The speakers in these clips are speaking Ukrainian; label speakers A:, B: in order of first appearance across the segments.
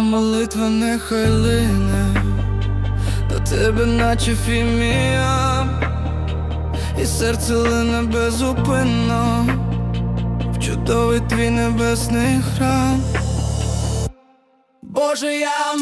A: молитва нехай лине До тебе, наче фімія, і серце лине безупинно В чудовий твій небесний храм. Боже, я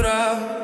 A: chorar.